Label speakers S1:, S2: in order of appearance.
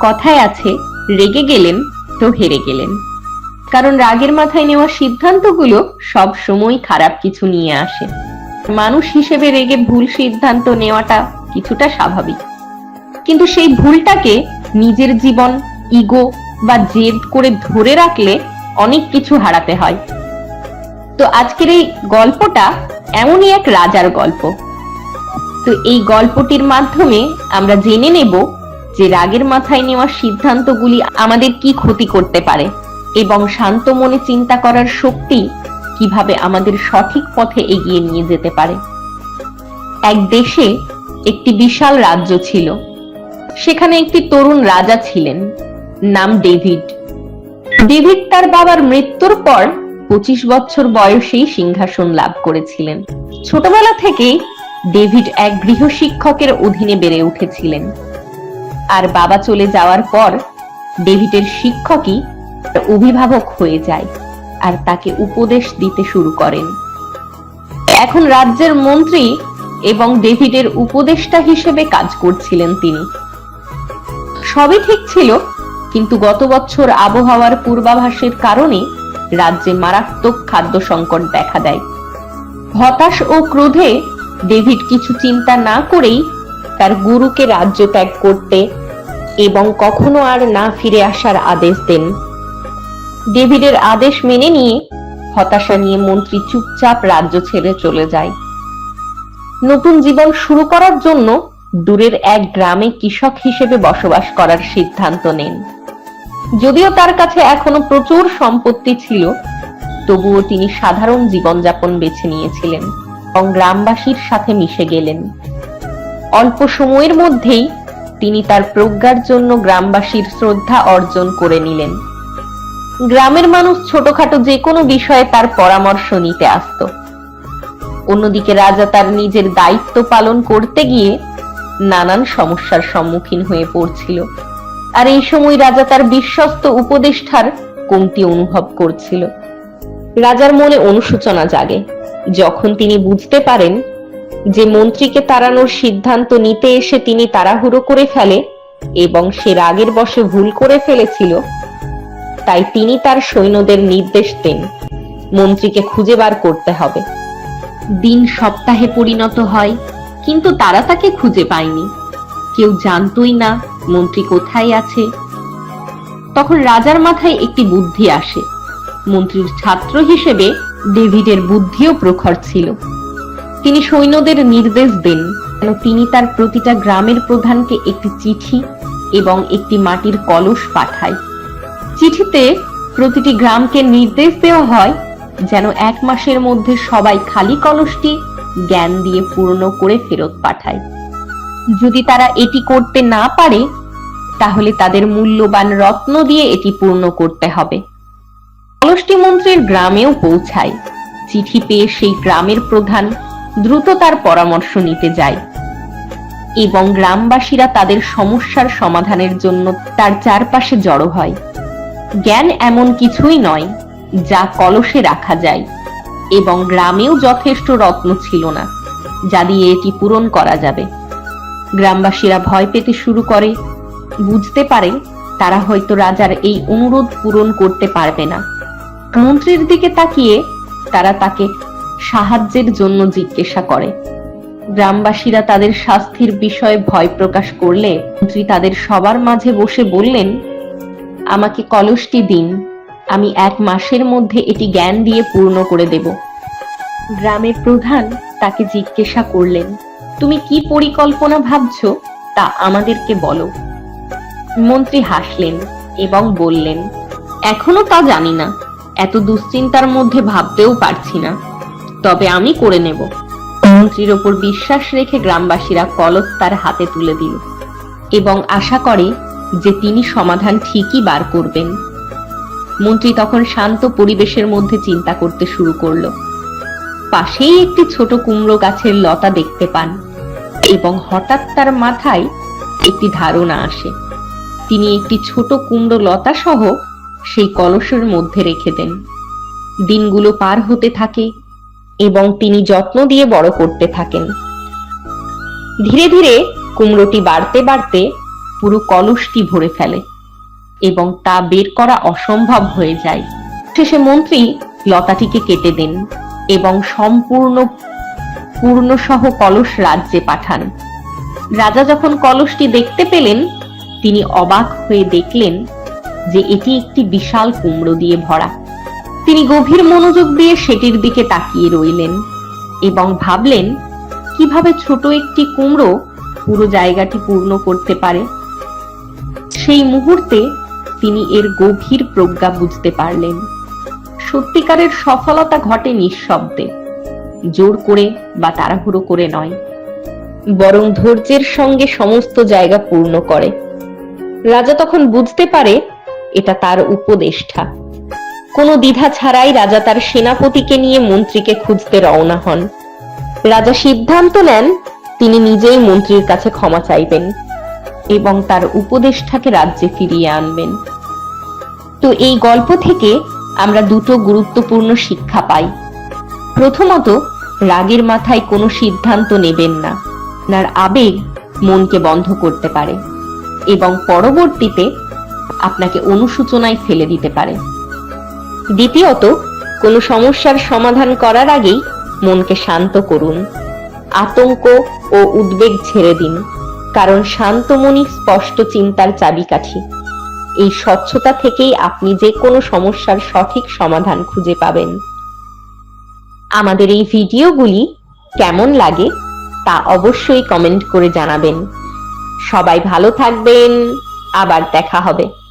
S1: কথায় আছে, রেগে গেলেন তো হেরে গেলেন। কারণ রাগের মাথায় নেওয়া সিদ্ধান্তগুলো সব সময় খারাপ কিছু নিয়ে আসে। মানুষ হিসেবে রেগে ভুল সিদ্ধান্ত নেওয়াটা কিছুটা স্বাভাবিক। কিন্তু সেই ভুলটাকে নিজের জীবন, ইগো বা জেদ করে ধরে রাখলে অনেক কিছু হারাতে হয়। তো আজকের এই গল্পটা এমনই এক রাজার গল্প। তো এই গল্পটির মাধ্যমে আমরা জেনে নেব যে রাগের মাথায় নেওয়া সিদ্ধান্তগুলি আমাদের কি ক্ষতি করতে পারে এবং শান্ত মনে চিন্তা করার শক্তি কীভাবে আমাদের সঠিক পথে এগিয়ে নিয়ে যেতে পারে। এক দেশে একটি বিশাল রাজ্য ছিল। সেখানে একটি তরুণ রাজা ছিলেন, নাম ডেভিড। ডেভিড তার বাবার মৃত্যুর পর পঁচিশ বছর বয়সেই সিংহাসন লাভ করেছিলেন। ছোটবেলা থেকেই ডেভিড এক গৃহশিক্ষকের অধীনে বেড়ে উঠেছিলেন। আর বাবা চলে যাওয়ার পর ডেভিডের শিক্ষকই অভিভাবক হয়ে যায় আর তাকে উপদেশ দিতে শুরু করেন। এখন রাজ্যের মন্ত্রী এবং ডেভিডের উপদেষ্টা হিসেবে কাজ করছিলেন তিনি। সবই ঠিক ছিল, কিন্তু গত বছর আবহাওয়ার পূর্বাভাসের কারণে রাজ্যে মারাত্মক খাদ্য সংকট দেখা দেয়। হতাশ ও ক্রোধে ডেভিড কিছু চিন্তা না করেই তার গুরুকে রাজ্য ত্যাগ করতে এবং কখনো আর না ফিরে আসার আদেশ দেন। ডেভিডের আদেশ মেনে নিয়ে হতাশা নিয়ে মন্ত্রী চুপচাপ রাজ্য ছেড়ে চলে যায়। নতুন জীবন শুরু করার জন্য দূরের এক গ্রামে কৃষক হিসেবে বসবাস করার সিদ্ধান্ত নেন। যদিও তার কাছে এখনও প্রচুর সম্পত্তি ছিল, তবুও তিনি সাধারণ জীবনযাপন বেছে নিয়েছিলেন এবং গ্রামবাসীর সাথে মিশে গেলেন। অল্প সময়ের মধ্যেই তিনি তার প্রজ্ঞার জন্য গ্রামবাসীর শ্রদ্ধা অর্জন করে নিলেন। গ্রামের মানুষ ছোটখাটো যে কোনো বিষয়ে তার পরামর্শ নিতে আসত। অন্যদিকে রাজা তার নিজের দায়িত্ব পালন করতে গিয়ে নানান সমস্যার সম্মুখীন হয়ে পড়ছিল। আর এই সময় রাজা তার বিশ্বস্ত উপদেষ্টার কমতি অনুভব করছিল। রাজার মনে অনুশোচনা জাগে। যখন তিনি বুঝতে পারেন যে মন্ত্রীকে তাড়ানোর সিদ্ধান্ত নিতে এসে তিনি তাড়াহুড়ো করে ফেলে এবং সে রাগের বশে ভুল করে ফেলেছিল, তাই তিনি তার সৈন্যদের নির্দেশ দেন মন্ত্রীকে খুঁজে বার করতে হবে। দিন সপ্তাহে পরিণত হয়, কিন্তু তারা তাকে খুঁজে পায়নি। কেউ জানতই না মন্ত্রী কোথায় আছে। তখন রাজার মাথায় একটি বুদ্ধি আসে। মন্ত্রীর ছাত্র হিসেবে ডেভিডের বুদ্ধিও প্রখর ছিল। তিনি সৈন্যদের নির্দেশ দেন তিনি তার প্রতিটা গ্রামের প্রধানকে একটি চিঠি এবং একটি মাটির কলস পাঠায়। চিঠিতে প্রতিটি গ্রামকে নির্দেশ দেওয়া হয় যেন এক মাসের মধ্যে সবাই খালি কলসটি জ্ঞান দিয়ে পূর্ণ করে ফেরত পাঠায়। যদি তারা এটি করতে না পারে, তাহলে তাদের মূল্যবান রত্ন দিয়ে এটি পূর্ণ করতে হবে। কলসটি মন্ত্রীর গ্রামেও পৌঁছায়। চিঠি পেয়ে সেই গ্রামের প্রধান দ্রুত তার পরামর্শ নিতে যায়। এবং গ্রামবাসীরা তাদের সমস্যার সমাধানের জন্য তার চারপাশে জড়ো হয়। জ্ঞান এমন কিছুই নয়, যা কলসে রাখা যায়, এবং গ্রামেও যথেষ্ট রত্ন ছিল না, যা দিয়ে এটি পূরণ করা যাবে। গ্রামবাসীরা ভয় পেতে শুরু করে। বুঝতে পারে, তারা হয়তো রাজার এই অনুরোধ পূরণ করতে পারবে না। মন্ত্রীর দিকে তাকিয়ে তারা তাকে সাহায্যের জন্য জিজ্ঞাসা করে। গ্রামবাসীরা তাদের স্বাস্থ্যের বিষয়ে ভয় প্রকাশ করলে মন্ত্রী তাদের সবার মাঝে বসে বললেন, আমাকে কলসটি দিন, আমি এক মাসের মধ্যে এটি জ্ঞান দিয়ে পূর্ণ করে দেব। গ্রামের প্রধান তাকে জিজ্ঞাসা করলেন, তুমি কি পরিকল্পনা ভাবছ? তা আমাদেরকে বলো। মন্ত্রী হাসলেন এবং বললেন, এখনও তা জানি না। এত দুশ্চিন্তার মধ্যে ভাবতেও পারছি না। তবে আমি করে নেব। মন্ত্রীর ওপর বিশ্বাস রেখে গ্রামবাসীরা কলস তার হাতে তুলে দিল এবং আশা করে যে তিনি সমাধান ঠিকই বার করবেন। মন্ত্রী তখন শান্ত পরিবেশের মধ্যে চিন্তা করতে শুরু করল। পাশেই একটি ছোট কুমড়ো গাছের লতা দেখতে পান এবং হঠাৎ তার মাথায় একটি ধারণা আসে। তিনি একটি ছোট কুমড়ো লতা সহ সেই কলসের মধ্যে রেখে দেন। দিনগুলো পার হতে থাকে এবং তিনি যত্ন দিয়ে বড় করতে থাকেন। ধীরে ধীরে কুমড়োটি বাড়তে বাড়তে পুরো কলসটি ভরে ফেলে এবং তা বের করা অসম্ভব হয়ে যায়। শেষে মন্ত্রী লতাটিকে কেটে দেন এবং সম্পূর্ণ পূর্ণসহ কলস রাজ্যে পাঠান। রাজা যখন কলসটি দেখতে পেলেন, তিনি অবাক হয়ে দেখলেন যে এটি একটি বিশাল কুমড়ো দিয়ে ভরা। তিনি গভীর মনোযোগ দিয়ে সেটির দিকে তাকিয়ে রইলেন এবং ভাবলেন, কীভাবে ছোট একটি কুমড়ো পুরো জায়গাটি পূর্ণ করতে পারে? সেই মুহূর্তে তিনি এর গভীর প্রজ্ঞা বুঝতে পারলেন। সত্যিকারের সফলতা ঘটে নিঃশব্দে, জোর করে বা তাড়াহুড়ো করে নয়, বরং ধৈর্যের সঙ্গে সমস্ত জায়গা পূর্ণ করে। রাজা তখন বুঝতে পারে এটা তার উপদেষ্টা। কোনো দ্বিধা ছাড়াই রাজা তার সেনাপতিকে নিয়ে মন্ত্রীকে খুঁজতে রওনা হন। রাজা সিদ্ধান্ত নেন, তিনি নিজেই মন্ত্রীর কাছে ক্ষমা চাইবেন এবং তার উপদেষ্টাকে রাজ্যে ফিরিয়ে আনবেন। তো এই গল্প থেকে আমরা দুটো গুরুত্বপূর্ণ শিক্ষা পাই। প্রথমত, রাগের মাথায় কোনো সিদ্ধান্ত নেবেন না আপনার আবেগ মনকে বন্ধ করতে পারে এবং পরবর্তীতে আপনাকে অনুশোচনায় ফেলে দিতে পারে। দ্বিতীয়ত, কোনো সমস্যার সমাধান করার আগেই মনকে শান্ত করুন। আতঙ্ক ও উদ্বেগ ছেড়ে দিন, কারণ শান্ত মনই স্পষ্ট চিন্তার চাবিকাঠি। এই স্বচ্ছতা থেকেই আপনি যে কোনো সমস্যার সঠিক সমাধান খুঁজে পাবেন। আমাদের এই ভিডিওগুলি কেমন লাগে তা অবশ্যই কমেন্ট করে জানাবেন। সবাই ভালো থাকবেন, আবার দেখা হবে।